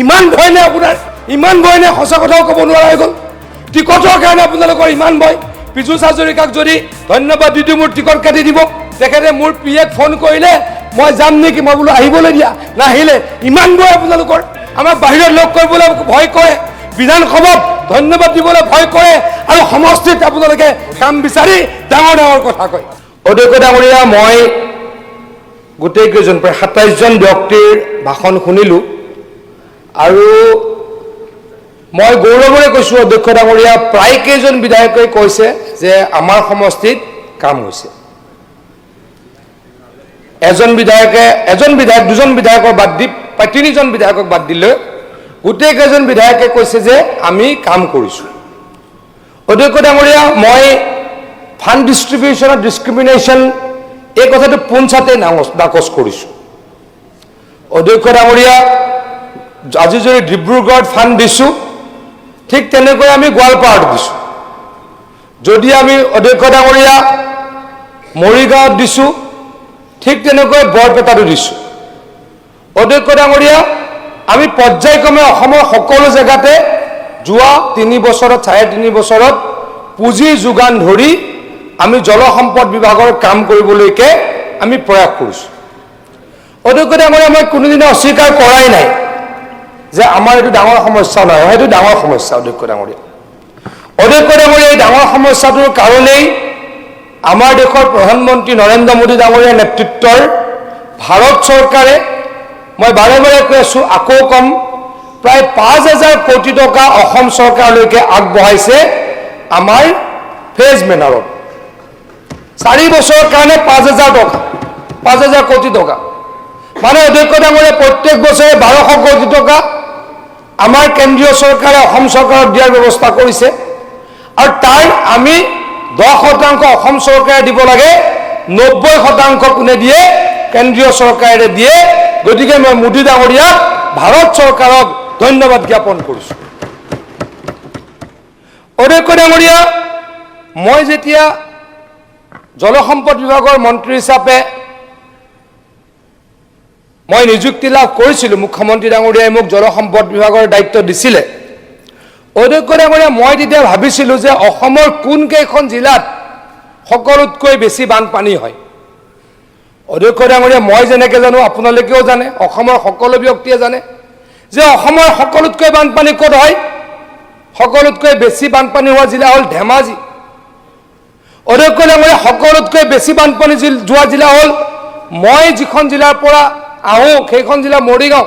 ইমান ভয় নে আপোনাৰ ইমান ভয় নে সঁচা কথাও ক'ব নোৱাৰা হৈ গ'ল। টিকটৰ কাৰণে আপোনালোকৰ ইমান ভয়। পীযুষ হাজৰিকাক যদি ধন্যবাদ দি দিওঁ মোৰ টিকট কাটি দিব। তেখেতে মোৰ পি এক ফোন কৰিলে মই যাম নেকি? মই বোলো আহিবলৈ দিয়া। নাহিলে ইমান ভয় আপোনালোকৰ। আমাক বাহিৰত লগ কৰিবলৈ ভয় কৰে। বিধানসভাত ধন্যবাদ দিবলৈ ভয় কৰে। আৰু সমষ্টিত আপোনালোকে কাম বিচাৰি ডাঙৰ ডাঙৰ কথা কয়। অধ্যক্ষ ডাঙৰীয়া মই গোটেইকেইজন প্ৰায় সাতাইছজন ব্যক্তিৰ ভাষণ শুনিলোঁ। আৰু মই গৌৰৱেৰে কৈছোঁ, অধ্যক্ষ ডাঙৰীয়া, প্ৰায় কেইজন বিধায়কে কৈছে যে আমাৰ সমষ্টিত কাম হৈছে। এজন বিধায়কে, এজন বিধায়ক, দুজন বিধায়কৰ বাদ দি তিনিজন বিধায়কক বাদ দিলে গোটেইকেইজন বিধায়কে কৈছে যে আমি কাম কৰিছোঁ। অধ্যক্ষ ডাঙৰীয়া, মই ফাণ্ড ডিষ্ট্ৰিবিউশ্যনত ডিছক্ৰিমিনেশ্যন, এই কথাটো পোনচাতে নাকচ কৰিছোঁ। অধ্যক্ষ ডাঙৰীয়া আজি যদি ডিব্ৰুগড়ত ফাণ্ড দিছোঁ, ঠিক তেনেকৈ আমি গোৱালপাৰাত দিছোঁ। যদি আমি অধ্যক্ষ ডাঙৰীয়া মৰিগাঁৱত দিছোঁ, ঠিক তেনেকৈ বৰপেটাতো দিছোঁ। অধ্যক্ষ ডাঙৰীয়া আমি পৰ্যায়ক্ৰমে অসমৰ সকলো জেগাতে যোৱা তিনি বছৰত, চাৰে তিনি বছৰত পুঁজি যোগান ধৰি আমি জলসম্পদ বিভাগৰ কাম কৰিবলৈকে আমি প্ৰয়াস কৰিছোঁ। অধ্যক্ষ ডাঙৰীয়া মই কোনোদিনে অস্বীকাৰ কৰাই নাই। যে আমাৰ এইটো ডাঙৰ সমস্যা নহয় সেইটো ডাঙৰ সমস্যা, অধ্যক্ষ ডাঙৰীয়া। অধ্যক্ষ ডাঙৰীয়া এই ডাঙৰ সমস্যাটোৰ কাৰণেই আমাৰ দেশৰ প্ৰধানমন্ত্ৰী নৰেন্দ্ৰ মোদী ডাঙৰীয়াৰ নেতৃত্বৰ ভাৰত চৰকাৰে, মই বাৰে বাৰে কৈ আছোঁ, আকৌ কম প্ৰায় পাঁচ হাজাৰ কোটি টকা অসম চৰকাৰলৈকে আগবঢ়াইছে আমাৰ ফেজ মেনাৰত। চাৰি বছৰৰ কাৰণে পাঁচ হাজাৰ টকা, পাঁচ হাজাৰ কোটি টকা। মানে অধ্যক্ষ ডাঙৰীয়া প্ৰত্যেক বছৰে বাৰশ কোটি টকা আমাৰ কেন্দ্ৰীয় চৰকাৰে অসম চৰকাৰক দিয়াৰ ব্যৱস্থা কৰিছে। আৰু তাৰ আমি দহ শতাংশ অসম চৰকাৰে দিব লাগে, নব্বৈ শতাংশ কোনে দিয়ে, কেন্দ্ৰীয় চৰকাৰে দিয়ে। গতিকে মই মোদী ডাঙৰীয়াক, ভাৰত চৰকাৰক ধন্যবাদ জ্ঞাপন কৰিছোঁ। অধ্যক্ষ ডাঙৰীয়া, মই যেতিয়া জলসম্পদ বিভাগৰ মন্ত্ৰী হিচাপে মই নিযুক্তি লাভ কৰিছিলোঁ, মুখ্যমন্ত্ৰী ডাঙৰীয়াই মোক জলসম্পদ বিভাগৰ দায়িত্ব দিছিলে। অধ্যক্ষ ডাঙৰীয়া, মই তেতিয়া ভাবিছিলোঁ যে অসমৰ কোনকেইখন জিলাত সকলোতকৈ বেছি বানপানী হয়। অধ্যক্ষ ডাঙৰীয়া, মই যেনেকৈ জানো, আপোনালোকেও জানে, অসমৰ সকলো ব্যক্তিয়ে জানে যে অসমৰ সকলোতকৈ বানপানী ক'ত হয়? সকলোতকৈ বেছি বানপানী হোৱা জিলা হ'ল ধেমাজি। অধ্যক্ষ ডাঙৰীয়া, সকলোতকৈ বেছি বানপানী যোৱা জিলা হ'ল মই, যিখন জিলাৰ পৰা আহোঁ সেইখন জিলা মৰিগাঁও।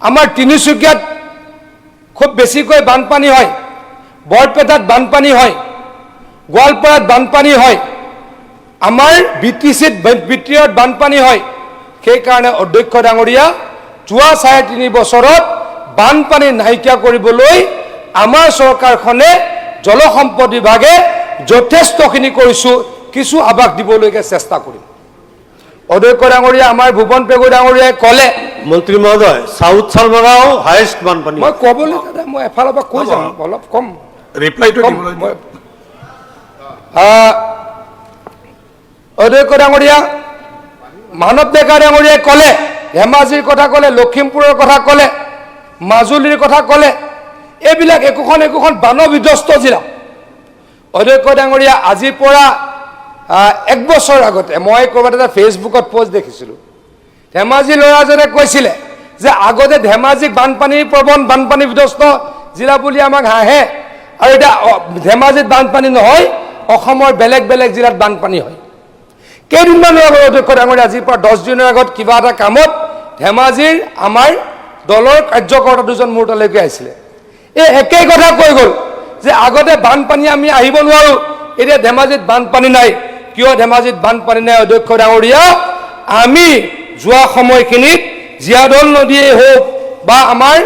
আমাৰ তিনিচুকীয়াত খুব বেছিকৈ বানপানী হয়। বৰপেটাত বানপানী হয়। গোৱালপাৰাত বানপানী হয়। আমাৰ বি টি বানপানী হয়। সেইকাৰণে অধ্যক্ষ ডাঙৰীয়া যোৱা চাৰে তিনি বছৰত বানপানী নাইকিয়া কৰিবলৈ আমাৰ চৰকাৰখনে জলসম্পদ বিভাগে যথেষ্টখিনি কৰিছোঁ, কিছু আভাস দিবলৈকে চেষ্টা কৰিম। অধ্যক্ষ ডাঙৰীয়া আমাৰ ভুৱন পেগু ডাঙৰীয়াই ক'লে মন্ত্ৰী মহোদয় চাউথ চালমাৰাও হায়েষ্ট বানপানী। মই ক'বলৈ দাদা মই এফালৰ পৰা কৈ যাম অলপ কম। ৰিপ্লাইটো অধ্যক্ষ ডাঙৰীয়া মানৱ ডেকা ডাঙৰীয়াই ক'লে ধেমাজিৰ কথা ক'লে লখিমপুৰৰ কথা ক'লে মাজুলীৰ কথা ক'লে এইবিলাক একোখন একোখন বানৰ বিধ্বস্ত জিলা। অধ্যক্ষ ডাঙৰীয়া আজিৰ পৰা এক বছৰ আগতে মই ক'ৰবাত এটা ফেচবুকত পষ্ট দেখিছিলোঁ। ধেমাজি ল'ৰাজনে কৈছিলে যে আগতে ধেমাজিক বানপানীৰ প্ৰৱণ, বানপানী বিধ্বস্ত, জিলা বুলি আমাক হাঁহে আৰু এতিয়া ধেমাজিত বানপানী নহয়, অসমৰ বেলেগ বেলেগ জিলাত বানপানী হয়। কেইদিনমানৰ আগত অধ্যক্ষ ডাঙৰীয়া, আজিৰ পৰা দহ দিনৰ আগত কিবা এটা কামত ধেমাজিৰ আমাৰ দলৰ কাৰ্যকৰ্তা দুজন মোৰ তালৈকে আহিছিলে। এই একেই কথা কৈ গ'ল যে আগতে বানপানী আমি আহিব নোৱাৰোঁ, এতিয়া ধেমাজিত বানপানী নাই। কিয় ধেমাজিত বানপানী নাই অধ্যক্ষ ডাঙৰীয়া? আমি যোৱা সময়খিনিত জীয়াদল নদীয়ে হওক বা আমাৰ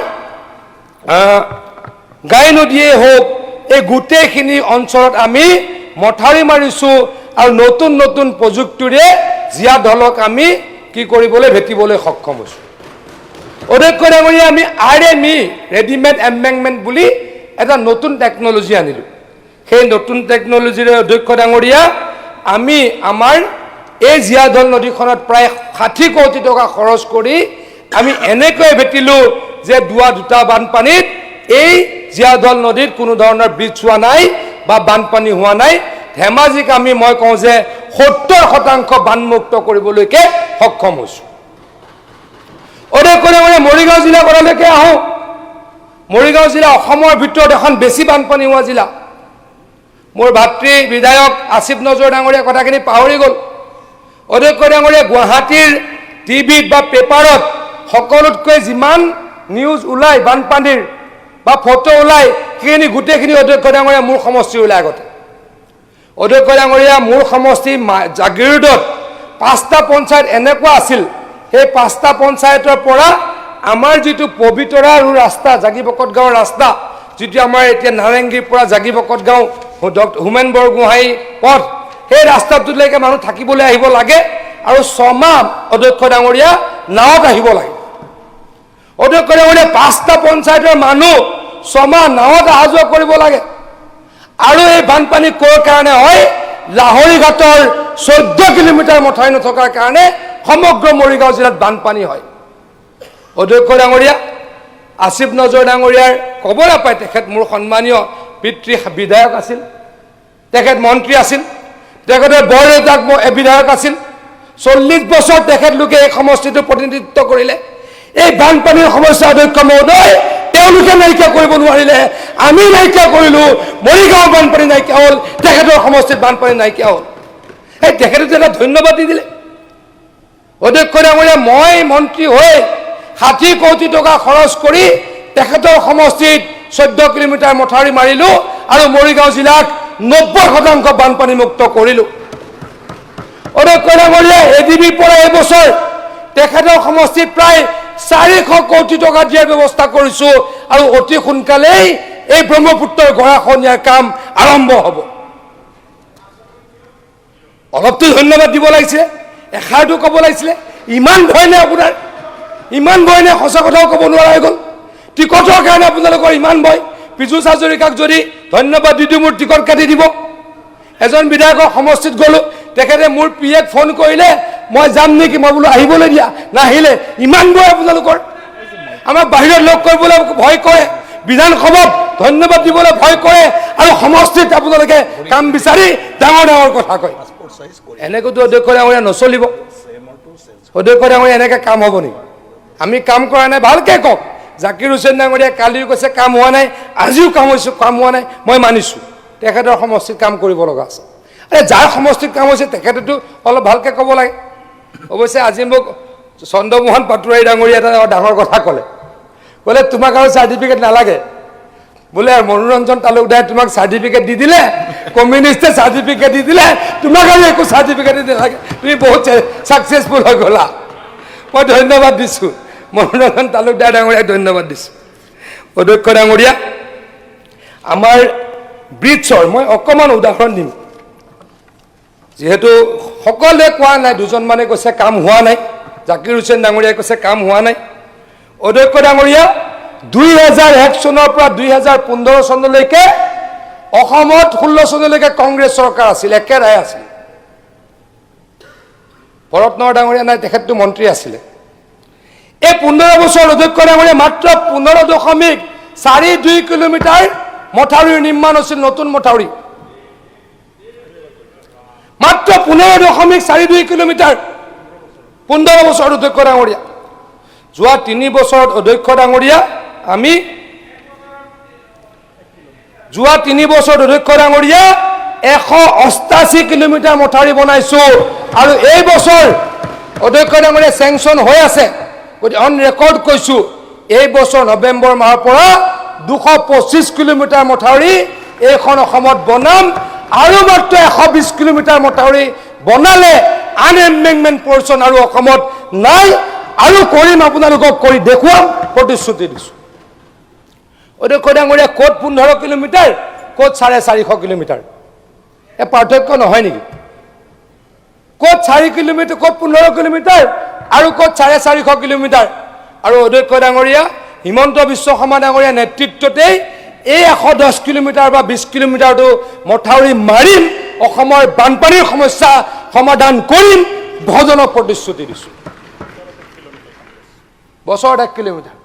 গাই নদীয়ে হওক, এই গোটেইখিনি অঞ্চলত আমি মথাউৰি মাৰিছোঁ আৰু নতুন নতুন প্ৰযুক্তিৰে জীয়া দলক আমি কি কৰিবলৈ ভেটিবলৈ সক্ষম হৈছোঁ। অধ্যক্ষ ডাঙৰীয়া, আমি আৰ এম ই, ৰেডিমেড এম্বেংমেণ্ট বুলি এটা নতুন টেকন'লজি আনিলোঁ। সেই নতুন টেকন'লজিৰে অধ্যক্ষ ডাঙৰীয়া আমি আমাৰ এই জীয়াদল নদীখনত প্ৰায় ষাঠি কোটি টকা খৰচ কৰি আমি এনেকৈ ভেটিলোঁ যে দুৱা দুটা বানপানীত এই জীয়াদল নদীত কোনো ধৰণৰ ব্ৰিজ হোৱা নাই বা বানপানী হোৱা নাই। ধেমাজিক আমি মই কওঁ যে সত্তৰ শতাংশ বানমুক্ত কৰিবলৈকে সক্ষম হৈছোঁ। অনেক কৰি মানে মৰিগাঁও জিলা কথালৈকে আহোঁ। মৰিগাঁও জিলা অসমৰ ভিতৰত এখন বেছি বানপানী হোৱা জিলা। মোৰ ভাতৃ বিধায়ক আছিফ নজৰ ডাঙৰীয়া কথাখিনি পাহৰি গ'ল। অধ্যক্ষ ডাঙৰীয়া গুৱাহাটীৰ টিভিত বা পেপাৰত সকলোতকৈ যিমান নিউজ ওলায়, বানপানীৰ বা ফটো ওলায়, সেইখিনি গোটেইখিনি অধ্যক্ষ ডাঙৰীয়া মোৰ সমষ্টি ওলায় আগতে। অধ্যক্ষ ডাঙৰীয়া মোৰ সমষ্টি জাগিৰোডত পাঁচটা পঞ্চায়ত এনেকুৱা আছিল। সেই পাঁচটা পঞ্চায়তৰ পৰা আমাৰ যিটো পবিতৰা আৰু ৰাস্তা জাগিবকত গাঁৱৰ ৰাস্তা, যিটো আমাৰ এতিয়া নাৰেংগীৰ পৰা জাগিবকত গাঁও ডক্টৰ হোমেন বৰগোহাঁই পথ। সেই ৰাস্তাটোলৈকে মানুহ থাকিবলৈ আহিব লাগে আৰু ছমাহ অধ্যক্ষ ডাঙৰীয়া নাৱত আহিব লাগে। অধ্যক্ষ ডাঙৰীয়া পাঁচটা পঞ্চায়তৰ মানুহ ছমাহ নাৱত অহা যোৱা কৰিব লাগে। আৰু এই বানপানী ক'ৰ কাৰণে হয়? লাহৰি ঘাটৰ চৈধ্য কিলোমিটাৰ মথাই নথকাৰ কাৰণে সমগ্ৰ মৰিগাঁও জিলাত বানপানী হয়। অধ্যক্ষ ডাঙৰীয়া আছিফ নজৰ ডাঙৰীয়াৰ ক'ব নাপায়। তেখেত মোৰ সন্মানীয় পিতৃ বিধায়ক আছিল। তেখেত মন্ত্ৰী আছিল তেখেতৰ বৰ দেউতাক ম- এ বিধায়ক আছিল। চল্লিছ বছৰ তেখেতলোকে এই সমষ্টিটো প্ৰতিনিধিত্ব কৰিলে। এই বানপানীৰ সমস্যা অধ্যক্ষ মহোদয়, তেওঁলোকে নাইকিয়া কৰিব নোৱাৰিলে। আমি নাইকিয়া কৰিলোঁ, মৰিগাঁও বানপানী নাইকিয়া হ'ল তেখেতৰ সমষ্টিত বানপানী নাইকিয়া হ'ল। এই তেখেতে এটা ধন্যবাদ দি দিলে। অধ্যক্ষ ডাঙৰীয়া, মই মন্ত্ৰী হৈ ষাঠি কোটি টকা খৰচ কৰি তেখেতৰ সমষ্টিত চৈধ্য কিলোমিটাৰ মথাউৰি মাৰিলোঁ আৰু মৰিগাঁও জিলাক নব্বৈ শতাংশ বানপানীমুক্ত কৰিলোঁ। অধ্যক্ষ ডাঙৰীয়া এ ডি বিৰ পৰা এইবছৰ তেখেতৰ সমষ্টিত প্ৰায় চাৰিশ কোটি টকা দিয়াৰ ব্যৱস্থা কৰিছোঁ আৰু অতি সোনকালেই এই ব্ৰহ্মপুত্ৰৰ গৰাখহনীয়াৰ কাম আৰম্ভ হ'ব। অলপতো ধন্যবাদ দিব লাগিছিলে, এষাৰটো ক'ব লাগিছিলে, ইমান ভয় নে আপোনাৰ, ইমান ভয় নে সঁচা কথাও ক'ব নোৱাৰা হৈ গ'ল। টিকটৰ কাৰণে আপোনালোকৰ ইমান ভয়। পীযুষ হাজৰিকাক যদি ধন্যবাদ দি মোৰ টিকট কাটি দিব। এজন বিধায়কৰ সমষ্টিত গ'লোঁ, তেখেতে মোৰ পি এক ফোন কৰিলে, মই যাম নেকি? মই বোলো আহিবলৈ দিয়া। নাহিলে, ইমান ভয় আপোনালোকৰ? আমাক বাহিৰত লগ কৰিবলৈ ভয় কৰে। বিধানসভাত ধন্যবাদ দিবলৈ ভয় কৰে আৰু সমষ্টিত আপোনালোকে কাম বিচাৰি ডাঙৰ ডাঙৰ কথা কয়। এনেকৈতো অধ্যক্ষ ডাঙৰীয়া নচলিব। অধ্যক্ষ ডাঙৰীয়া এনেকৈ কাম হ'ব নেকি? আমি কাম কৰা নাই, ভালকৈ কওক। জাকিৰ হুছেইন ডাঙৰীয়া কালিও কৈছে, কাম হোৱা নাই, আজিও কাম হৈছে, কাম হোৱা নাই, মই মানিছোঁ। তেখেতৰ সমষ্টিত কাম কৰিব লগা আছে। আৰে, যাৰ সমষ্টিত কাম হৈছে তেখেতেতো অলপ ভালকৈ ক'ব লাগে। অৱশ্যে, আজি মোক চন্দ্ৰমোহন পাটোৱাৰী ডাঙৰীয়া এটা ডাঙৰ কথা ক'লে। ক'লে, তোমাক আৰু চাৰ্টিফিকেট নালাগে। বোলে মনোৰঞ্জন তালুকদাৰে তোমাক চাৰ্টিফিকেট দি দিলে, কমিউনিষ্টে চাৰ্টিফিকেট দি দিলে, তোমাক আৰু একো চাৰ্টিফিকেট নালাগে। তুমি বহুত ছাকচেছফুল হৈ গ'লা। মই ধন্যবাদ দিছোঁ। মনোৰঞ্জন তালুকদাৰ ডাঙৰীয়াক ধন্যবাদ দিছোঁ। অধ্যক্ষ ডাঙৰীয়া আমাৰ ব্ৰিটছৰ মই অকণমান উদাহৰণ দিম। যিহেতু সকলোৱে কোৱা নাই দুজনমানে কৈছে কাম হোৱা নাই, জাকিৰ হুছেইন ডাঙৰীয়াই কৈছে কাম হোৱা নাই। অধ্যক্ষ ডাঙৰীয়া, দুই হেজাৰ এক চনৰ পৰা দুই হেজাৰ পোন্ধৰ চনলৈকে অসমত ষোল্ল চনলৈকে কংগ্ৰেছ চৰকাৰ আছিল, একেৰাহে আছিল। ভৰত নৰহ ডাঙৰীয়া নাই, তেখেতটো মন্ত্ৰী আছিলে। এই পোন্ধৰ বছৰ অধ্যক্ষ ডাঙৰীয়া মাত্ৰ পোন্ধৰ দশমিক চাৰি দুই কিলোমিটাৰ মথাউৰিৰ নিৰ্মাণ হৈছিল, নতুন মথাউৰি। মাত্ৰ পোন্ধৰ দশমিক চাৰি দুই কিলোমিটাৰ পোন্ধৰ বছৰ অধ্যক্ষ ডাঙৰীয়া। যোৱা তিনি বছৰত অধ্যক্ষ ডাঙৰীয়া আমি যোৱা তিনি বছৰত অধ্যক্ষ ডাঙৰীয়া এশ অষ্টাশী কিলোমিটাৰ মথাউৰি বনাইছোঁ। আৰু এই বছৰ অধ্যক্ষ ডাঙৰীয়া চেংচন হৈ আছে। অন ৰেকৰ্ড কৈছোঁ, এই বছৰ নৱেম্বৰ মাহৰ পৰা দুশ পঁচিছ কিলোমিটাৰ মথাউৰি এইখন অসমত বনাম আৰু মাত্ৰ এশ বিছ কিলোমিটাৰ মথাউৰি বনালে আনএম্বেংমেণ্ট পৰ্চন আৰু অসমত নাই আৰু কৰিম আপোনালোকক কৰি দেখুৱাম, প্ৰতিশ্ৰুতি দিছোঁ। অধ্যক্ষ ডাঙৰীয়া, ক'ত পোন্ধৰ কিলোমিটাৰ, ক'ত চাৰে চাৰিশ কিলোমিটাৰ? এই পাৰ্থক্য নহয় নেকি? ক'ত চাৰি কিলোমিটাৰ, ক'ত পোন্ধৰ কিলোমিটাৰ? আৰু ক'ত চাৰে চাৰিশ কিলোমিটাৰ। আৰু অধ্যক্ষ ডাঙৰীয়া, হিমন্ত বিশ্ব শৰ্মা ডাঙৰীয়া নেতৃত্বতেই এই এশ দহ কিলোমিটাৰ বা বিছ কিলোমিটাৰটো মথাউৰি মাৰিম, অসমৰ বানপানীৰ সমস্যা সমাধান কৰিম, ভজনক প্ৰতিশ্ৰুতি দিছোঁ। বছৰত এক কিলোমিটাৰ।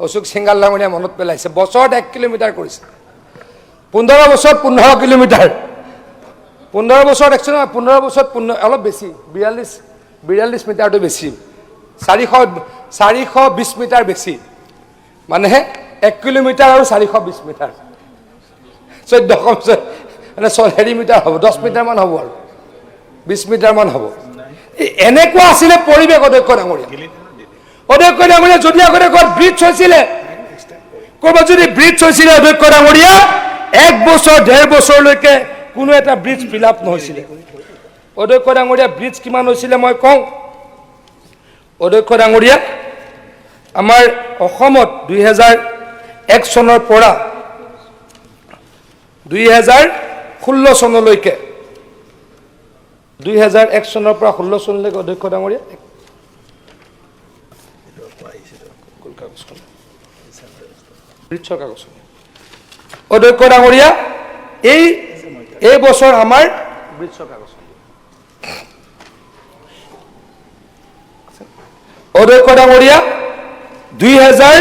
অশোক সিংগাল ডাঙৰীয়া মনত পেলাইছে, বছৰত এক কিলোমিটাৰ কৰিছে। পোন্ধৰ বছৰত পোন্ধৰ কিলোমিটাৰ। পোন্ধৰ বছৰত, একচুৱেলি পোন্ধৰ বছৰত পোন্ধৰ, অলপ বেছি, বিয়াল্লিছ বিয়াল্লিছ মিটাৰটো বেছি। চাৰিশ চাৰিশ বিছ মিটাৰ বেছি। মানে এক কিলোমিটাৰ আৰু চাৰিশ বিছ মিটাৰ। চৈধ্যশ মানে হেৰি মিটাৰ হ'ব, দহ মিটাৰমান হ'ব আৰু। বিছ মিটাৰমান হ'ব। এনেকুৱা আছিলে পৰিৱেশ অধ্যক্ষ ডাঙৰীয়া। অধ্যক্ষ ডাঙৰীয়া যদি আগতে ক'ৰবাত ব্ৰিজ হৈছিলে ক'ৰবাত যদি ব্ৰিজ হৈছিলে অধ্যক্ষ ডাঙৰীয়া, এক বছৰ ডেৰ বছৰলৈকে কোনো এটা ব্ৰিজ ফিল আপ নহৈছিলে। অধ্যক্ষ ডাঙৰীয়া ব্ৰিজ কিমান হৈছিলে মই কওঁ অধ্যক্ষ ডাঙৰীয়া আমাৰ অসমত দুই হেজাৰ এক চনৰ পৰা দুই হেজাৰ ষোল্ল চনলৈকে দুই হেজাৰ এক চনৰ পৰা ষোল্ল চনলৈকে অধ্যক্ষ ডাঙৰীয়া? অধ্যক্ষ ডাঙৰীয়া এই এই বছৰ আমাৰ ব্ৰিটছৰ কাগজখন অধ্যক্ষ ডাঙৰীয়া দুই হেজাৰ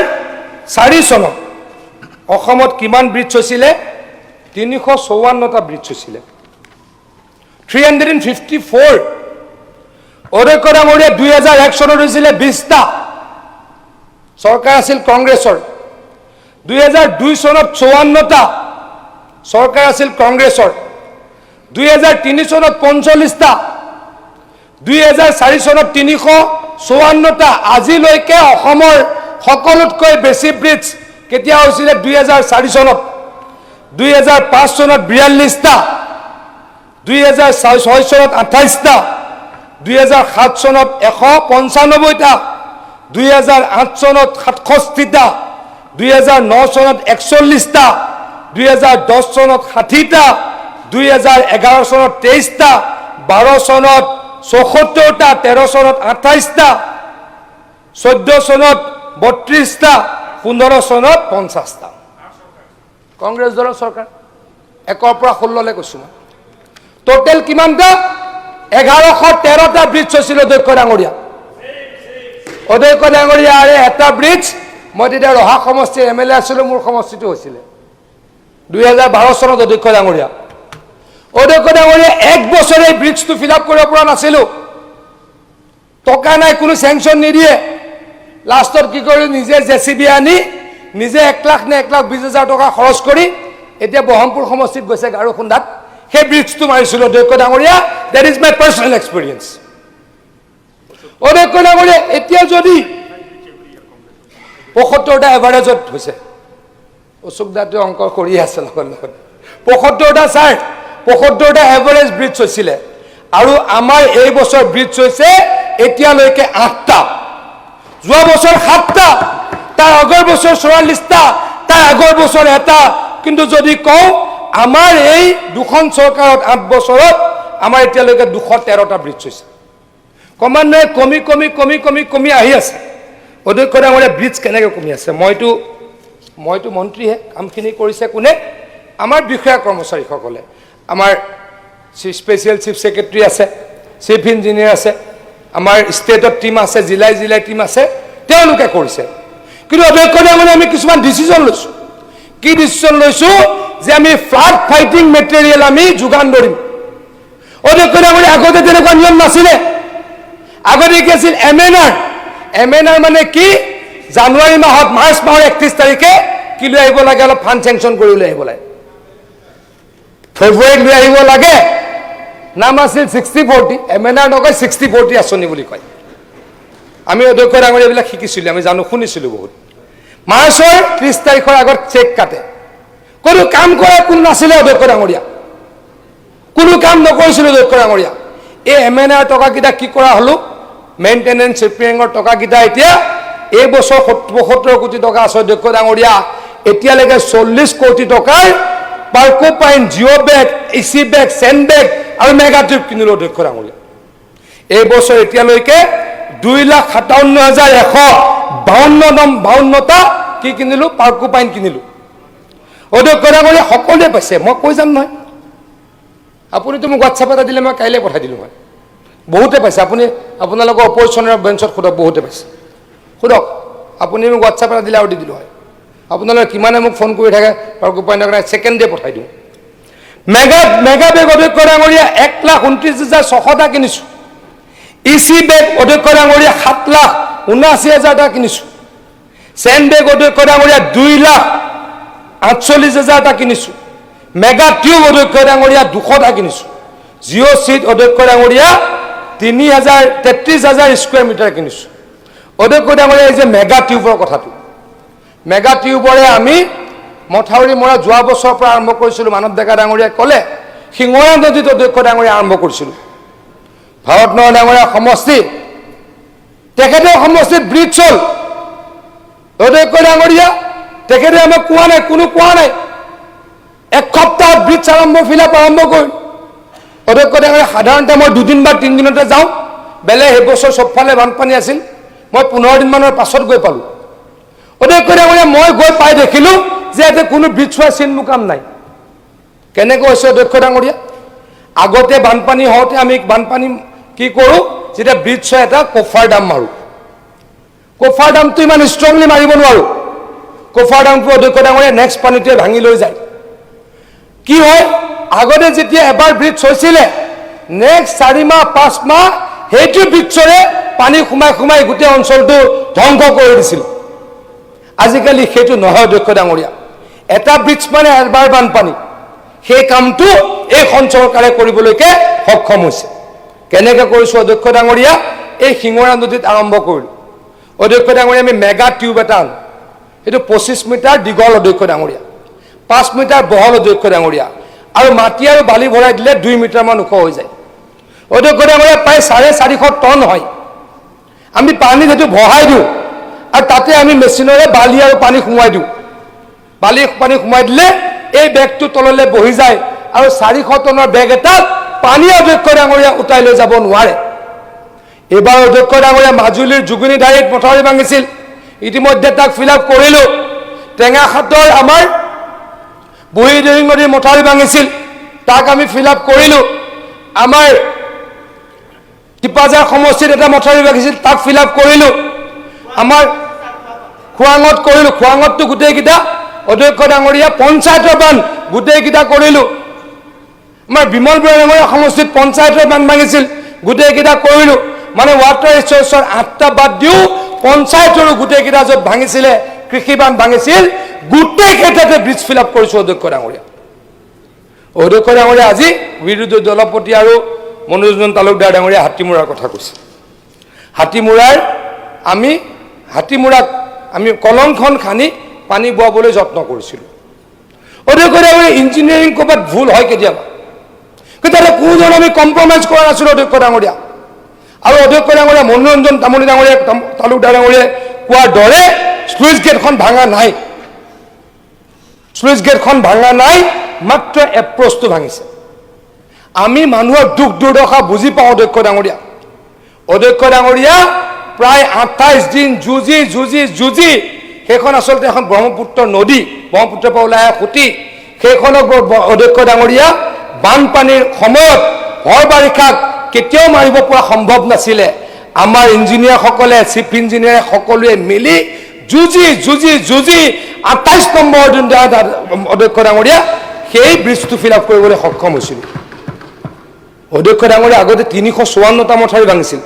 চাৰি চনত। অসমত কিমান ব্ৰিজ হৈছিলে? তিনিশ চৌৱান্নটা ব্ৰিজ হৈছিলে। Three hundred and fifty four অধ্যক্ষ ডাঙৰীয়া দুই হেজাৰ এক চনত হৈছিলে বিছটা। চৰকাৰ আছিল কংগ্ৰেছৰ। দুই হেজাৰ দুই চনত চৌৱান্নটা। চৰকাৰ আছিল কংগ্ৰেছৰ। দুই হেজাৰ তিনি চনত পঞ্চল্লিছটা। দুই হেজাৰ চাৰি চনত তিনিশ চৌৱান্নটা আজিলৈকে অসমৰ সকলোতকৈ বেছি ব্ৰিজ কেতিয়া হৈছিলে দুই হেজাৰ চাৰি চনত? দুই হেজাৰ পাঁচ চনত বিয়াল্লিছটা, দুই হেজাৰ ছয় চনত আঠাইছটা, দুই হেজাৰ সাত চনত এশ পঞ্চানব্বৈটা, দুই হেজাৰ আঠ চনত সাতষষ্ঠিটা, দুই হেজাৰ ন চনত একচল্লিছটা, দুই হেজাৰ দহ চনত ষাঠিটা, দুই হেজাৰ এঘাৰ চনত তেইছটা বাৰ চনত চৌসত্তৰটা, তেৰ চনত আঠাইছটা চৈধ্য চনত বত্ৰিছটা পোন্ধৰ চনত পঞ্চাছটা কংগ্ৰেছ দলৰ চৰকাৰ, একৰ পৰা ষোল্ললৈ কৈছোঁ টোটেল কিমানটা এঘাৰশ তেৰটা ব্ৰিজ হৈছিল অধ্যক্ষ ডাঙৰীয়া। অধ্যক্ষ ডাঙৰীয়াৰে এটা ব্ৰিজ মই তেতিয়া ৰহা সমষ্টিৰ এম এল এ আছিলোঁ, মোৰ সমষ্টিটো হৈছিলে। দুহেজাৰ বাৰ চনত অধ্যক্ষ ডাঙৰীয়া। অধ্যক্ষ ডাঙৰীয়া এক বছৰে ব্ৰিজটো ফিল আপ কৰিব পৰা নাছিলোঁ টকা নাই, কোনো চেংচন নিদিয়ে। লাষ্টত কি কৰিলোঁ নিজে জে চি বি আনি, নিজে এক লাখ নে এক লাখ বিছ হাজাৰ টকা খৰচ কৰি এতিয়া বহমপুৰ সমষ্টিত গৈছে গাৰু খুন্দাত। সেই ব্ৰিজটো মাৰিছিলোঁ অধ্যক্ষ ডাঙৰীয়া that is my personal experience অধ্যক্ষ ডাঙৰীয়া, এতিয়া যদি পঁয়সত্তৰটা এভাৰেজত হৈছে। অশোক দাটোৱে অঙ্ক কৰি আছে লগত লগত। পঁয়সত্তৰটা ছাৰ পঁয়সত্তৰটা এভাৰেজ ব্ৰিজ হৈছিলে। আৰু আমাৰ এই বছৰ ব্ৰিজ হৈছে এতিয়ালৈকে আঠটা। যোৱা বছৰ সাতটা, তাৰ আগৰ বছৰ চৌৰাল্লিছটা তাৰ আগৰ বছৰ এটা। কিন্তু যদি কওঁ, আমাৰ এই দুখন চৰকাৰত আঠ বছৰত আমাৰ এতিয়ালৈকে দুশ তেৰটা ব্ৰিজ হৈছে। ক্ৰমান্বয়ে কমি কমি কমি কমি কমি আহি আছে। অধ্যক্ষ ডাঙৰীয়া ব্ৰিজ কেনেকৈ কমি আছে? মইতো মইতো মন্ত্ৰীহে, কামখিনি কৰিছে কোনে? আমাৰ বিষয়া কৰ্মচাৰীসকলে। আমাৰ স্পেচিয়েল চিফ ছেক্ৰেটাৰী আছে চিফ ইঞ্জিনিয়াৰ আছে, আমাৰ ষ্টেটত টীম আছে, জিলাই জিলাই টীম আছে, তেওঁলোকে কৰিছে। কিন্তু অধ্যক্ষ ডাঙৰীয়া আমি কিছুমান ডিচিশ্যন লৈছোঁ। কি ডিচিশ্যন লৈছোঁ যে আমি ফ্লাড ফাইটিং মেটেৰিয়েল আমি যোগান ধৰিম। অধ্যক্ষ ডাঙৰীয়া আগতে তেনেকুৱা নিয়ম নাছিলে। আগতে কি আছিল? M N R M N R মানে কি? জানুৱাৰী মাহত, মাৰ্চ মাহৰ একত্ৰিছ তাৰিখে কি লৈ আহিব লাগে, অলপ ফাণ্ড চেংচন কৰি লৈ আহিব লাগে। ফেব্ৰুৱাৰীত লৈ আহিব লাগে? নাম আছিল sixty forty M N R নকয় ছিক্সটি ফৰ্টি আঁচনি বুলি কয়। আমি অধ্যক্ষ ডাঙৰীয়া এইবিলাক শিকিছিলোঁ, আমি জানো, শুনিছিলোঁ বহুত। মাৰ্চৰ ত্ৰিছ তাৰিখৰ আগত চেক কাটে। কোনো কাম কৰা কোনো নাছিলে অধ্যক্ষ ডাঙৰীয়া কোনো কাম নকৰিছিলোঁ অধ্যক্ষ ডাঙৰীয়া এই এম এন আৰ টকাকেইটা কি কৰা হ'লো? মেইনটেনেঞ্চ ৰিপেয়াৰিঙৰ টকাকেইটা এতিয়া এই বছৰ পঁয়সত্তৰ কোটি টকা আছে অধ্যক্ষ ডাঙৰীয়া এতিয়ালৈকে চল্লিছ কোটি টকাৰ পাৰ্কোপাইন জিঅ' বেগ এ চি বেগ চেণ্ড বেগ আৰু মেগা টিউব কিনিলোঁ অধ্যক্ষ ডাঙৰীয়া এই বছৰ এতিয়ালৈকে দুই লাখ সাতাৱন্ন হাজাৰ এশ বাৱন্ন নম বাৱন্নটা কি কিনিলোঁ? পাৰ্কোপাইন কিনিলোঁ। অধ্যক্ষ ডাঙৰীয়া সকলোৱে পাইছে। মই কৈ যাম নহয়। আপুনিতো মোক হোৱাটছআপ এটা দিলে, মই কাইলৈ পঠাই দিলোঁ মই বহুতে পাইছে। আপুনি, আপোনালোকৰ অপজিশ্যনৰ বেঞ্চত সোধক, বহুতে পাইছে। সোধক। আপুনি মোক হোৱাটছআপ এটা দিলে আৰু দি দিলোঁ হয়। আপোনালোকে কিমানে মোক ফোন কৰি থাকে আৰু উপায় নকৰে ছেকেণ্ডে পঠাই দিওঁ। মেগা মেগা বেগ অধ্যক্ষ ডাঙৰীয়া এক লাখ ঊনত্ৰিছ হাজাৰ ছশটা কিনিছোঁ। ই চি বেগ অধ্যক্ষ ডাঙৰীয়া সাত লাখ ঊনাশী হাজাৰটা কিনিছোঁ। চেন বেগ অধ্যক্ষ ডাঙৰীয়া দুই লাখ আঠচল্লিছ হাজাৰটা কিনিছোঁ। মেগা টিউব অধ্যক্ষ ডাঙৰীয়া দুশটা কিনিছোঁ। জিঅ' চিট অধ্যক্ষ ডাঙৰীয়া তিনি হাজাৰ তেত্ৰিছ হাজাৰ স্কুৱেৰ মিটাৰ কিনিছোঁ। অধ্যক্ষ ডাঙৰীয়া এই যে মেগা টিউবৰ কথাটো। মেগা টিউবৰে আমি মথাউৰি মৰা যোৱা বছৰৰ পৰা আৰম্ভ কৰিছিলোঁ, মানৱ ডেকা ডাঙৰীয়াই ক'লে, শিঙৰা নদীত অধ্যক্ষ ডাঙৰীয়া আৰম্ভ কৰিছিলোঁ। ভাৰত নৰ ডাঙৰীয়া সমষ্টি, তেখেতৰ সমষ্টিত ব্ৰিজ হ'ল। অধ্যক্ষ ডাঙৰীয়া, তেখেতে আমাক কোৱা নাই, কোনো কোৱা নাই। এসপ্তাহত ব্ৰিজ আৰম্ভ ফিলাপ আৰম্ভ কৰিল অধ্যক্ষ ডাঙৰীয়া, সাধাৰণতে মই দুদিন বা তিনিদিনতে যাওঁ। বেলেগ সেইবছৰ চবফালে বানপানী আছিল। মই পোন্ধৰ দিনমানৰ পাছত গৈ পালোঁ। অধ্যক্ষ ডাঙৰীয়া মই গৈ পাই দেখিলোঁ যে ইয়াতে কোনো হোৱা চিন মোকাম নাই। কেনেকৈ হৈছে অধ্যক্ষ ডাঙৰীয়া? আগতে বানপানী হওঁতে আমি বানপানী কি কৰোঁ? যেতিয়া ব্ৰিজ এটা কফাৰ দাম মাৰোঁ। কফাৰ দামটো ইমান ষ্ট্ৰংলি মাৰিব নোৱাৰোঁ। কফাৰ দামটো অধ্যক্ষ ডাঙৰীয়া নেক্সট পানীটোৱে ভাঙি লৈ যায়। কি হয়? আগতে যেতিয়া এবাৰ ব্ৰিজ হৈছিলে নেক্সট চাৰি মাহ, পাঁচ মাহ, সেইটো ব্ৰিজৰে পানী সোমাই সোমাই গোটেই অঞ্চলটো ধ্বংস কৰি দিছিল। আজিকালি সেইটো নহয় অধ্যক্ষ ডাঙৰীয়া। এটা ব্ৰিজ মানে এবাৰ বানপানী। সেই কামটো এইখন চৰকাৰে কৰিবলৈকে সক্ষম হৈছে। কেনেকৈ কৰিছোঁ, অধ্যক্ষ ডাঙৰীয়া? এই শিঙৰা নদীত আৰম্ভ কৰিলোঁ। অধ্যক্ষ ডাঙৰীয়া, আমি মেগা টিউব এটা আনো। সেইটো পঁচিছ মিটাৰ দীঘল অধ্যক্ষ ডাঙৰীয়া। পাঁচ মিটাৰ বহল অধ্যক্ষ ডাঙৰীয়া। আৰু মাটি আৰু বালি ভৰাই দিলে দুই মিটাৰমান ওখ হৈ যায়। অধ্যক্ষ ডাঙৰীয়া, প্ৰায় চাৰে চাৰিশ টন হয়। আমি পানী সেইটো বহাই দিওঁ। আৰু তাতে আমি মেচিনেৰে বালি আৰু পানী সোমোৱাই দিওঁ। বালি পানী সোমাই দিলে এই বেগটো তললৈ বহি যায় আৰু চাৰিশ টনৰ বেগ এটাত পানী অধ্যক্ষ ডাঙৰীয়া উটাই লৈ যাব নোৱাৰে। এইবাৰ অধ্যক্ষ ডাঙৰীয়া মাজুলীৰ জুগুনি ডাইৰেক্ট মথাউৰি ভাঙিছিল। ইতিমধ্যে তাক ফিল আপ কৰিলোঁ। টেঙাখাটৰ আমাৰ বুঢ়ীদিহিং নদীৰ মথাউৰি ভাঙিছিল। তাক আমি ফিল আপ কৰিলোঁ। আমাৰ টিপাজাৰ সমষ্টিত এটা মথাউৰি ভাঙিছিল, তাক ফিল আপ কৰিলোঁ। আমাৰ খোৱাঙত কৰিলোঁ। খোৱাঙততো গোটেইকেইটা অধ্যক্ষ ডাঙৰীয়া, পঞ্চায়তৰ বান গোটেইকেইটা কৰিলোঁ। আমাৰ বিমল বৰা ডাঙৰীয়া সমষ্টিত পঞ্চায়তৰ বান ভাঙিছিল, গোটেইকেইটা কৰিলোঁ। মানে ৱাটাৰ ৰিচোৰ্চৰ আঠটা বাদ দিও পঞ্চায়তৰো গোটেইকেইটা য'ত ভাঙিছিলে, কৃষি বান ভাঙিছিল, গোটেই ক্ষেত্ৰতে ব্ৰিজ ফিল আপ কৰিছোঁ অধ্যক্ষ ডাঙৰীয়া। অধ্যক্ষ ডাঙৰীয়া আজি বিৰোধী দলপতি আৰু মনোৰঞ্জন তালুকদাৰ ডাঙৰীয়া হাতীমূৰাৰ কথা কৈছে। হাতীমূৰাৰ, আমি হাতীমূৰাক আমি কলংখন খান্দি পানী বোৱাবলৈ যত্ন কৰিছিলোঁ। অধ্যক্ষ ডাঙৰীয়া ইঞ্জিনিয়াৰিং ক'ৰবাত ভুল হয় কেতিয়াবা। তাতে কোনো আমি কম্প্ৰমাইজ কৰা নাছিলোঁ অধ্যক্ষ ডাঙৰীয়া। আৰু অধ্যক্ষ ডাঙৰীয়া, মনোৰঞ্জন তামুলী ডাঙৰীয়া তালুকদাৰ ডাঙৰীয়াই কোৱাৰ দৰে শ্লুইচ গেটখন ভাঙা নাই। শ্লুইচ গেটখন ভাঙা নাই, মাত্ৰ এপ্ৰ'চটো ভাঙিছে। আমি মানুহৰ দুখ দুৰ্দশা বুজি পাওঁ অধ্যক্ষ ডাঙৰীয়া। অধ্যক্ষ ডাঙৰীয়া প্ৰায় আঠাইছ দিন যুঁজি যুঁজি যুঁজি। সেইখন আচলতে এখন ব্ৰহ্মপুত্ৰ নদী, ব্ৰহ্মপুত্ৰৰ পৰা ওলাই সুঁতি সেইখনক অধ্যক্ষ ডাঙৰীয়া, বানপানীৰ সময়ত ভৰ বাৰিষাক কেতিয়াও মাৰিব পৰা সম্ভৱ নাছিলে। আমাৰ ইঞ্জিনিয়াৰসকলে, চিফ ইঞ্জিনিয়াৰে সকলোৱে মিলি যুঁজি যুঁজি যুঁজি আঠাইছ নম্বৰ দিন অধ্যক্ষ ডাঙৰীয়া, সেই ব্ৰিজটো ফিল আপ কৰিবলৈ সক্ষম হৈছিলোঁ। অধ্যক্ষ ডাঙৰীয়া আগতে তিনিশ চৌৱান্নটা মথাউৰি ভাঙিছিল।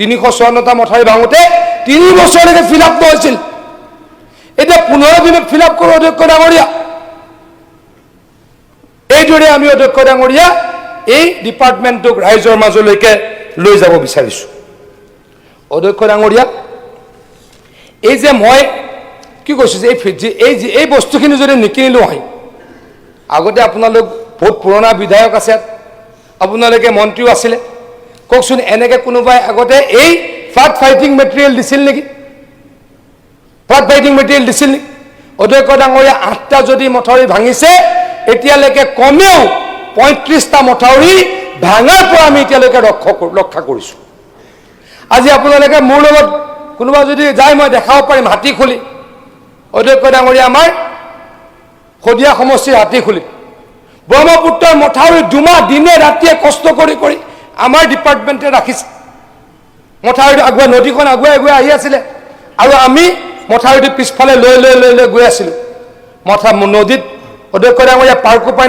তিনিশ চৌৱান্নটা মথাউৰি ভাঙোতে তিনি বছৰলৈকে ফিল আপ নহৈছিল এতিয়া পোন্ধৰ দিনত ফিল আপ কৰোঁ অধ্যক্ষ ডাঙৰীয়া। এইদৰে আমি অধ্যক্ষ ডাঙৰীয়া এই ডিপাৰ্টমেণ্টটোক ৰাইজৰ মাজলৈকে লৈ যাব বিচাৰিছোঁ। অধ্যক্ষ ডাঙৰীয়া, এই যে মই কি কৈছোঁ যে এই এই এই বস্তুখিনি যদি নিকিনিলোঁ হয়, আগতে আপোনালোক বহুত পুৰণা বিধায়ক আছে, আপোনালোকে মন্ত্ৰীও আছিলে কওকচোন এনেকৈ কোনোবাই আগতে এই ফ্লাড ফাইটিং মেটেৰিয়েল দিছিল নেকি? ফ্লাড ফাইটিং মেটেৰিয়েল দিছিল নেকি? অধ্যক্ষ ডাঙৰীয়া আঠটা যদি মথাউৰি ভাঙিছে এতিয়ালৈকে কমেও পঁয়ত্ৰিছটা মথাউৰি ভাঙাৰ পৰা আমি এতিয়ালৈকে ৰক্ষা কৰ- ৰক্ষা কৰিছোঁ। আজি আপোনালোকে মোৰ লগত কোনোবা যদি যায় মই দেখাব পাৰিম হাতী খুলি। অধ্যক্ষ ডাঙৰীয়া আমাৰ শদিয়া সমষ্টিৰ হাতী খুলি। ব্ৰহ্মপুত্ৰৰ মথাউৰি দুমাহ দিনে ৰাতিয়ে কষ্ট কৰি কৰি আমাৰ ডিপাৰ্টমেণ্টে ৰাখিছে। মথাউৰিটো আগুৱাই নদীখন আগুৱাই আগুৱাই আহি আছিলে। আৰু আমি মথাউৰিটো পিছফালে লৈ লৈ লৈ লৈ গৈ আছিলোঁ। মথা নদীত অধ্যক্ষ ডাঙৰীয়া পাৰ্কো পাই